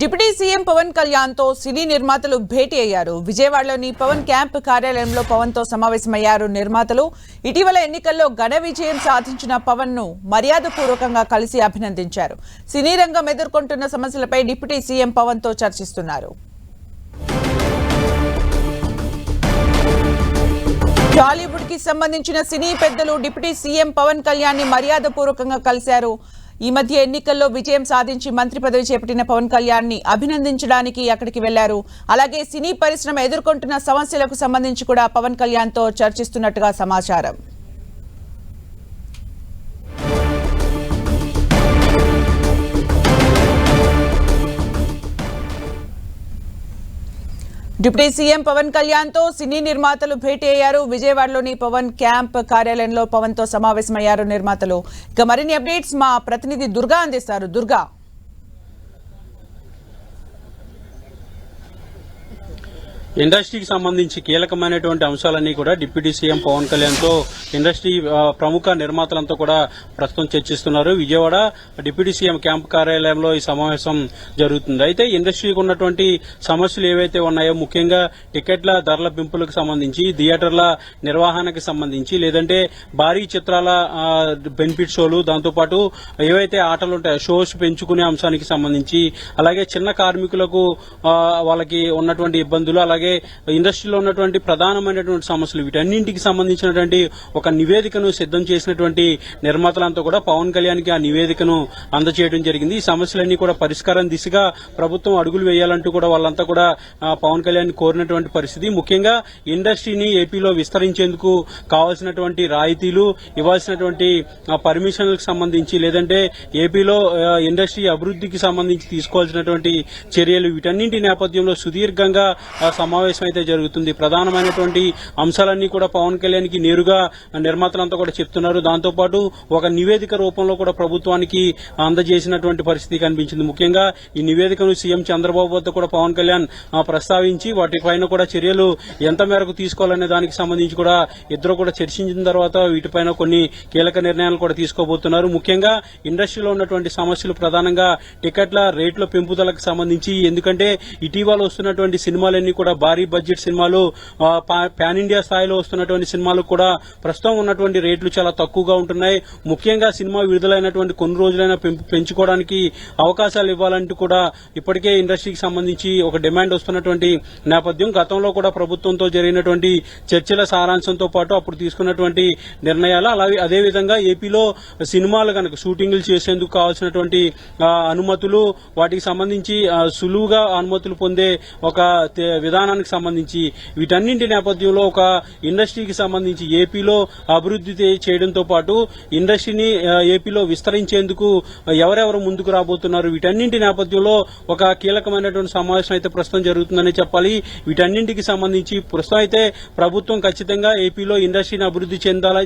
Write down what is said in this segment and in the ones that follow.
Deputy CM Pawan కళ్యాణ్తో సినీ నిర్మాతలు భేటీ అయ్యారు. విజయవాడలోని పవన్ క్యాంప్ కార్యాలయంలో పవన్తో సమావేశమయ్యారు నిర్మాతలు. ఇటీవల ఎన్నికల్లో ఘన విజయం సాధించిన పవన్ను మర్యాదపూర్వకంగా కలిసి అభినందించారు. సినీ రంగం ఎదుర్కొంటున్న సమస్యలపై డిప్యూటీ సీఎం పవన్తో చర్చిస్తున్నారు. టాలీవుడ్కి సంబంధించిన సినీ పెద్దలు డిప్యూటీ సీఎం పవన్ కళ్యాణ్ని మర్యాదపూర్వకంగా కలిశారు. ఈ మధ్య ఎన్నికల్లో విజయం సాధించి మంత్రి పదవి చేపట్టిన పవన్ కళ్యాణ్ని అభినందించడానికి అక్కడికి వెళ్ళారు. అలాగే సినీ పరిశ్రమ ఎదుర్కొంటున్న సమస్యలకు సంబంధించి కూడా పవన్ కళ్యాణ్తో చర్చిస్తున్నట్టుగా సమాచారం. డిప్యూటీ సీఎం పవన్ కళ్యాణ్తో సినీ నిర్మాతలు భేటీ అయ్యారు. విజయవాడలోని పవన్ క్యాంప్ కార్యాలయంలో పవన్తో సమావేశమయ్యారు నిర్మాతలు. ఇక మరిన్ని అప్డేట్స్ మా ప్రతినిధి దుర్గా అందిస్తారు. దుర్గా. ఇండస్ట్రీకి సంబంధించి కీలకమైనటువంటి అంశాలన్నీ కూడా డిప్యూటీ సీఎం పవన్ కళ్యాణ్తో ఇండస్ట్రీ ప్రముఖ నిర్మాతలంతా కూడా ప్రస్తుతం చర్చిస్తున్నారు. విజయవాడ డిప్యూటీ సీఎం క్యాంప్ కార్యాలయంలో ఈ సమావేశం జరుగుతుంది. అయితే ఇండస్ట్రీకి ఉన్నటువంటి సమస్యలు ఏవైతే ఉన్నాయో ముఖ్యంగా టికెట్ల ధరల పెంపులకు సంబంధించి థియేటర్ల నిర్వహణకి సంబంధించి లేదంటే భారీ చిత్రాల బెనిఫిట్ షోలు దాంతోపాటు ఏవైతే ఆటలు ఉంటాయో షోస్ పెంచుకునే అంశానికి సంబంధించి అలాగే చిన్న కార్మికులకు వాళ్ళకి ఉన్నటువంటి ఇబ్బందులు అలాగే ఇండస్ట్రీలో ఉన్నటువంటి ప్రధానమైనటువంటి సమస్యలు వీటన్నింటికి సంబంధించినటువంటి ఒక నివేదికను సిద్ధం చేసినటువంటి నిర్మాతలంతా కూడా పవన్ కళ్యాణ్కి ఆ నివేదికను అందజేయడం జరిగింది. ఈ సమస్యలన్నీ కూడా పరిష్కారం దిశగా ప్రభుత్వం అడుగులు వేయాలంటూ కూడా వాళ్ళంతా కూడా పవన్ కళ్యాణ్ కోరినటువంటి పరిస్థితి. ముఖ్యంగా ఇండస్ట్రీని ఏపీలో విస్తరించేందుకు కావాల్సినటువంటి రాయితీలు ఇవ్వాల్సినటువంటి పర్మిషన్లకు సంబంధించి లేదంటే ఏపీలో ఇండస్ట్రీ అభివృద్ధికి సంబంధించి తీసుకోవాల్సినటువంటి చర్యలు వీటన్నింటి నేపథ్యంలో సుదీర్ఘంగా సమావేశం అయితే జరుగుతుంది. ప్రధానమైనటువంటి అంశాలన్నీ కూడా పవన్ కళ్యాణ్కి నేరుగా నిర్మాతలంతా కూడా చెప్తున్నారు. దాంతోపాటు ఒక నివేదిక రూపంలో కూడా ప్రభుత్వానికి అందజేసినటువంటి పరిస్థితి కనిపించింది. ముఖ్యంగా ఈ నివేదికను సీఎం చంద్రబాబు వద్ద కూడా పవన్ కళ్యాణ్ ప్రస్తావించి వాటిపైన కూడా చర్యలు ఎంత మేరకు తీసుకోవాలనే దానికి సంబంధించి కూడా ఇద్దరు కూడా చర్చించిన తర్వాత వీటిపైన కొన్ని కీలక నిర్ణయాలు కూడా తీసుకోబోతున్నారు. ముఖ్యంగా ఇండస్ట్రీలో ఉన్నటువంటి సమస్యలు ప్రధానంగా టికెట్ల రేట్ల పెంపుదలకు సంబంధించి ఎందుకంటే ఇటీవల వస్తున్నటువంటి సినిమాలన్నీ కూడా భారీ బడ్జెట్ సినిమాలు పా- పాన్ ఇండియా స్థాయిలో వస్తున్నటువంటి సినిమాలు కూడా ప్రస్తుతం ఉన్నటువంటి రేట్లు చాలా తక్కువగా ఉంటున్నాయి. ముఖ్యంగా సినిమా విడుదలైనటువంటి కొన్ని రోజులైనా పెంచుకోవడానికి అవకాశాలు ఇవ్వాలంటూ కూడా ఇప్పటికే ఇండస్ట్రీకి సంబంధించి ఒక డిమాండ్ వస్తున్నటువంటి నేపథ్యం. గతంలో కూడా ప్రభుత్వంతో జరిగినటువంటి చర్చల సారాంశంతో పాటు అప్పుడు తీసుకున్నటువంటి నిర్ణయాలు అలాగే అదేవిధంగా ఏపీలో సినిమాలు కనుక షూటింగ్లు చేసేందుకు కావాల్సినటువంటి అనుమతులు వాటికి సంబంధించి సులువుగా అనుమతులు పొందే ఒక విధానం నిర్మాణానికి సంబంధించి వీటన్నింటి నేపథ్యంలో ఒక ఇండస్ట్రీకి సంబంధించి ఏపీలో అభివృద్ధి చేయడంతో పాటు ఇండస్ట్రీని ఏపీలో విస్తరించేందుకు ఎవరెవరు ముందుకు రాబోతున్నారు వీటన్నింటి నేపథ్యంలో ఒక కీలకమైనటువంటి సమావేశం అయితే ప్రస్తుతం జరుగుతుందని చెప్పాలి. వీటన్నింటికి సంబంధించి ప్రస్తుతం అయితే ప్రభుత్వం ఖచ్చితంగా ఏపీలో ఇండస్ట్రీని అభివృద్ధి చెందాల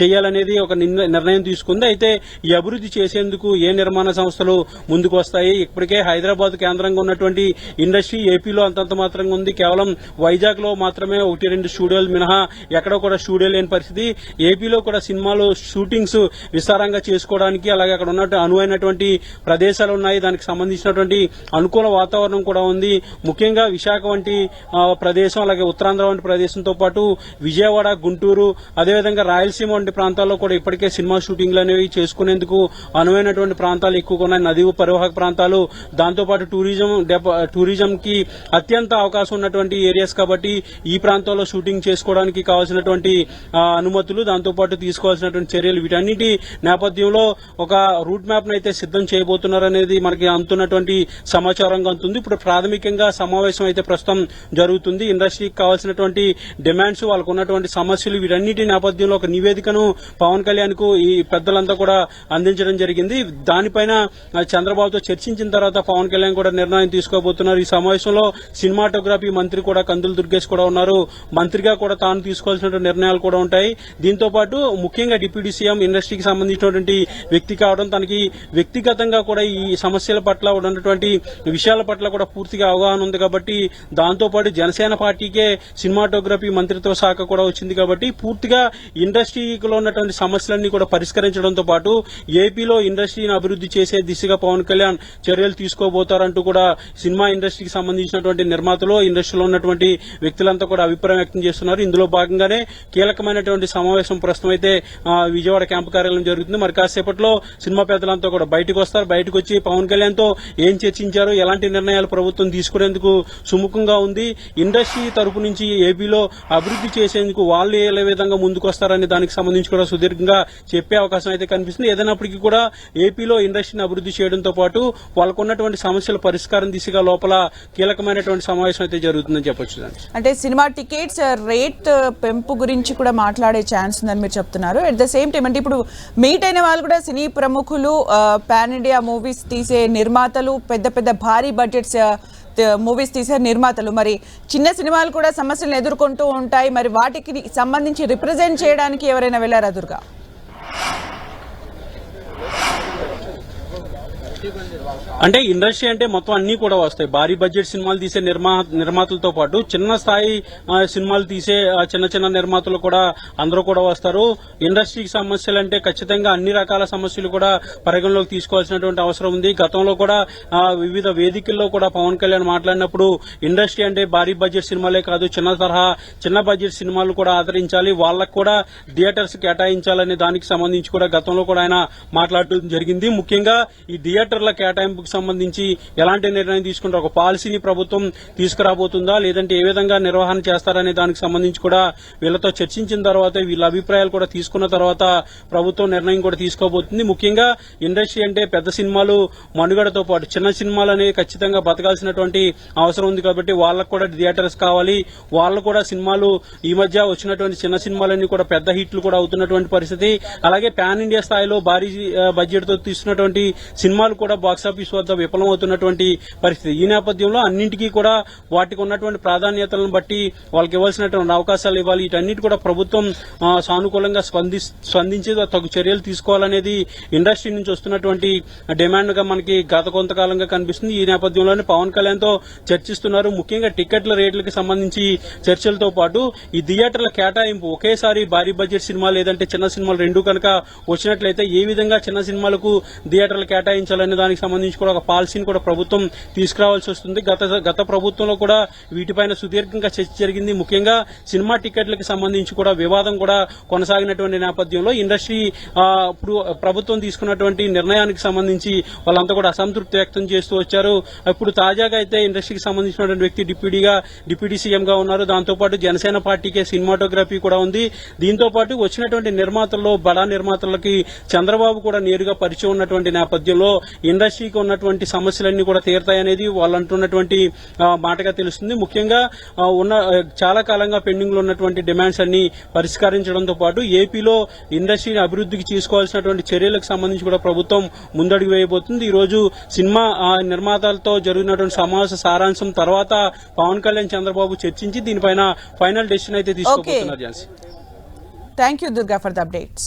చేయాలనేది ఒక నిర్ణయం తీసుకుంది. అయితే ఈ అభివృద్ధి చేసేందుకు ఏ నిర్మాణ సంస్థలు ముందుకు వస్తాయి? ఇప్పటికే హైదరాబాద్ కేంద్రంగా ఉన్నటువంటి ఇండస్ట్రీ ఏపీలో అంతంత మాత్రంగా ఉంది. కేవలం వైజాగ్లో మాత్రమే ఒకటి రెండు స్టూడియోలు మినహా ఎక్కడ కూడా స్టూడియో లేని పరిస్థితి. ఏపీలో కూడా సినిమాలు షూటింగ్స్ విస్తారంగా చేసుకోవడానికి అలాగే అక్కడ ఉన్నట్టు అనువైనటువంటి ప్రదేశాలు ఉన్నాయి. దానికి సంబంధించినటువంటి అనుకూల వాతావరణం కూడా ఉంది. ముఖ్యంగా విశాఖ వంటి ప్రదేశం అలాగే ఉత్తరాంధ్ర వంటి ప్రదేశంతో పాటు విజయవాడ గుంటూరు అదేవిధంగా రాయలసీమ వంటి ప్రాంతాల్లో కూడా ఇప్పటికే సినిమా షూటింగ్లు అనేవి చేసుకునేందుకు అనువైనటువంటి ప్రాంతాలు ఎక్కువగా ఉన్నాయి. నదీ పరివాహక ప్రాంతాలు. దాంతోపాటు టూరిజం డెవ- టూరిజం కి అత్యంత అవకాశం అవకాశం ఉన్నటువంటి ఏరియాస్ కాబట్టి ఈ ప్రాంతంలో షూటింగ్ చేసుకోవడానికి కావాల్సినటువంటి అనుమతులు దాంతోపాటు తీసుకోవాల్సినటువంటి చర్యలు వీటన్నిటి నేపథ్యంలో ఒక రూట్ మ్యాప్ అయితే సిద్ధం చేయబోతున్నారనేది మనకి అందుతున్నటువంటి సమాచారంగా అందుతుంది. ఇప్పుడు ప్రాథమికంగా సమావేశం అయితే ప్రస్తుతం జరుగుతుంది. ఇండస్ట్రీకి కావాల్సినటువంటి డిమాండ్స్ వాళ్ళకు ఉన్నటువంటి సమస్యలు వీటన్నిటి నేపథ్యంలో ఒక నివేదికను పవన్ కళ్యాణ్కు ఈ పెద్దలంతా కూడా అందించడం జరిగింది. దానిపైన చంద్రబాబుతో చర్చించిన తర్వాత పవన్ కళ్యాణ్ కూడా నిర్ణయం తీసుకోబోతున్నారు. ఈ సమావేశంలో సినిమాటోగ్రఫీ సినిమాటోగ్రఫీ మంత్రి కూడా కందుల దుర్గేష్ కూడా ఉన్నారు. మంత్రిగా కూడా తాను తీసుకోవాల్సిన నిర్ణయాలు కూడా ఉంటాయి. దీంతో పాటు ముఖ్యంగా డిప్యూటీ సీఎం ఇండస్ట్రీకి సంబంధించినటువంటి వ్యక్తి కావడం తనకి వ్యక్తిగతంగా కూడా ఈ సమస్యల పట్ల ఉన్నటువంటి విషయాల పట్ల కూడా పూర్తిగా అవగాహన ఉంది కాబట్టి దాంతోపాటు జనసేన పార్టీకే సినిమాటోగ్రఫీ మంత్రిత్వ శాఖ కూడా వచ్చింది కాబట్టి పూర్తిగా ఇండస్ట్రీలో ఉన్నటువంటి సమస్యలన్నీ కూడా పరిష్కరించడంతో పాటు ఏపీలో ఇండస్ట్రీని అభివృద్ధి చేసే దిశగా పవన్ కళ్యాణ్ చర్యలు తీసుకోబోతారంటూ కూడా సినిమా ఇండస్ట్రీకి సంబంధించినటువంటి నిర్మాతలు ఇండస్ట్రీలో ఉన్నటువంటి వ్యక్తులంతా కూడా అభిప్రాయం వ్యక్తం చేస్తున్నారు. ఇందులో భాగంగానే కీలకమైనటువంటి సమావేశం ప్రస్తుతం అయితే విజయవాడ క్యాంపు కార్యాలయం జరుగుతుంది. మరి కాసేపట్లో సినిమా పెద్దలంతా కూడా బయటకు వస్తారు. బయటకు వచ్చి పవన్ కళ్యాణ్తో ఏం చర్చించారు? ఎలాంటి నిర్ణయాలు ప్రభుత్వం తీసుకునేందుకు సుముఖంగా ఉంది. ఇండస్ట్రీ తరపు నుంచి ఏపీలో అభివృద్ధి చేసేందుకు వాళ్ళు ఏ విధంగా ముందుకు వస్తారనే దానికి సంబంధించి కూడా సుదీర్ఘంగా చెప్పే అవకాశం అయితే కనిపిస్తుంది. ఏదైనప్పటికీ కూడా ఏపీలో ఇండస్ట్రీని అభివృద్ధి చేయడంతో పాటు వాళ్ళకున్నటువంటి సమస్యల పరిష్కారం దిశగా లోపల కీలకమైనటువంటి సమావేశం అయితే జరుగుతుందని చెప్పొచ్చు అంటే సినిమా టికెట్స్ రేట్ పెంపు గురించి కూడా మాట్లాడే ఛాన్స్ ఉందని మీరు చెప్తున్నారు. అట్ ద సేమ్ టైం అంటే ఇప్పుడు మీట్ అయిన వాళ్ళు కూడా సినీ ప్రముఖులు పాన్ ఇండియా మూవీస్ తీసే నిర్మాతలు పెద్ద పెద్ద భారీ బడ్జెట్స్ మూవీస్ తీసే నిర్మాతలు. మరి చిన్న సినిమాలు కూడా సమస్యలను ఎదుర్కొంటూ ఉంటాయి. మరి వాటికి సంబంధించి రిప్రజెంట్ చేయడానికి ఎవరైనా వెళ్ళారా దుర్గా? అంటే ఇండస్ట్రీ అంటే మొత్తం అన్ని కూడా వస్తాయి. భారీ బడ్జెట్ సినిమాలు తీసే నిర్మా నిర్మాతలతో పాటు చిన్న స్థాయి సినిమాలు తీసే చిన్న చిన్న నిర్మాతలు కూడా అందరూ కూడా వస్తారు. ఇండస్ట్రీకి సమస్యలు అంటే ఖచ్చితంగా అన్ని రకాల సమస్యలు కూడా పరిగణలోకి తీసుకోవాల్సినటువంటి అవసరం ఉంది. గతంలో కూడా వివిధ వేదికల్లో కూడా పవన్ కళ్యాణ్ మాట్లాడినప్పుడు ఇండస్ట్రీ అంటే భారీ బడ్జెట్ సినిమాలే కాదు చిన్న తరహా చిన్న బడ్జెట్ సినిమాలు కూడా ఆదరించాలి. వాళ్ళకు కూడా థియేటర్స్ కేటాయించాలనే దానికి సంబంధించి కూడా గతంలో కూడా ఆయన మాట్లాడటం జరిగింది. ముఖ్యంగా ఈ థియేటర్ థియేటర్ల కేటాయింపుకు సంబంధించి ఎలాంటి నిర్ణయం తీసుకుంటారు? ఒక పాలసీని ప్రభుత్వం తీసుకురాబోతుందా? లేదంటే ఏ విధంగా నిర్వహణ చేస్తారనే దానికి సంబంధించి కూడా వీళ్ళతో చర్చించిన తర్వాత వీళ్ళ అభిప్రాయాలు కూడా తీసుకున్న తర్వాత ప్రభుత్వం నిర్ణయం కూడా తీసుకోబోతుంది. ముఖ్యంగా ఇండస్ట్రీ అంటే పెద్ద సినిమాలు మనుగడతో పాటు చిన్న సినిమాలు అనేవి ఖచ్చితంగా బతకాల్సినటువంటి అవసరం ఉంది కాబట్టి వాళ్ళకు కూడా థియేటర్స్ కావాలి. వాళ్ళు కూడా సినిమాలు ఈ మధ్య వచ్చినటువంటి చిన్న సినిమాలన్నీ కూడా పెద్ద హిట్లు కూడా అవుతున్నటువంటి పరిస్థితి. అలాగే పాన్ ఇండియా స్థాయిలో భారీ బడ్జెట్తో తీసుకున్నటువంటి తీస్తున్నటువంటి సినిమాలు కూడా బాక్సాఫీస్ వద్ద విఫలమవుతున్నటువంటి పరిస్థితి. ఈ నేపథ్యంలో అన్నింటికీ కూడా వాటికి ఉన్నటువంటి ప్రాధాన్యతలను బట్టి వాళ్ళకి ఇవ్వాల్సినటువంటి అవకాశాలు ఇవ్వాలి. వీటన్నిటి కూడా ప్రభుత్వం సానుకూలంగా స్పంది స్పందించి తగు చర్యలు తీసుకోవాలనేది ఇండస్ట్రీ నుంచి వస్తున్నటువంటి డిమాండ్గా మనకి గత కొంతకాలంగా కనిపిస్తుంది. ఈ నేపథ్యంలోనే పవన్ కళ్యాణ్తో చర్చిస్తున్నారు. ముఖ్యంగా టికెట్ల రేట్లకు సంబంధించి చర్చలతో పాటు ఈ థియేటర్ల కేటాయింపు. ఒకేసారి భారీ బడ్జెట్ సినిమా లేదంటే చిన్న సినిమాలు రెండు కనుక వచ్చినట్లయితే ఏ విధంగా చిన్న సినిమాలకు థియేటర్లు కేటాయించాలని దానికి సంబంధించి కూడా ఒక పాలసీని కూడా ప్రభుత్వం తీసుకురావాల్సి వస్తుంది. గత గత ప్రభుత్వంలో కూడా వీటిపైన సుదీర్ఘంగా చర్చ జరిగింది. ముఖ్యంగా సినిమా టికెట్లకు సంబంధించి కూడా వివాదం కూడా కొనసాగినటువంటి నేపథ్యంలో ఇండస్ట్రీ ఇప్పుడు ప్రభుత్వం తీసుకున్నటువంటి నిర్ణయానికి సంబంధించి వాళ్ళంతా కూడా అసంతృప్తి వ్యక్తం చేస్తూ వచ్చారు. ఇప్పుడు తాజాగా అయితే ఇండస్ట్రీకి సంబంధించినటువంటి వ్యక్తి డిప్యూటీగా డిప్యూటీ సీఎంగా ఉన్నారు. దాంతోపాటు జనసేన పార్టీకే సినిమాటోగ్రఫీ కూడా ఉంది. దీంతో పాటు వచ్చినటువంటి నిర్మాతల్లో బడా నిర్మాతలకి చంద్రబాబు కూడా నేరుగా పరిచయం ఉన్నటువంటి నేపథ్యంలో ఇండస్ట్రీకి ఉన్నటువంటి సమస్యలన్నీ కూడా తీరుతాయనేది వాళ్ళు అంటున్నటువంటి మాటగా తెలుస్తుంది. ముఖ్యంగా ఉన్న చాలా కాలంగా పెండింగ్లో ఉన్నటువంటి డిమాండ్స్ అన్ని పరిష్కరించడంతో పాటు ఏపీలో ఇండస్ట్రీని అభివృద్ధికి తీసుకోవాల్సినటువంటి చర్యలకు సంబంధించి కూడా ప్రభుత్వం ముందడుగు వేయబోతుంది. ఈ రోజు సినిమా నిర్మాతలతో జరిగినటువంటి సమావేశ సారాంశం తర్వాత పవన్ కళ్యాణ్ చంద్రబాబు చర్చించి దీనిపైన ఫైనల్ డెసిషన్ అయితే తీసుకోబోతున్నారు thank you Durga for the updates.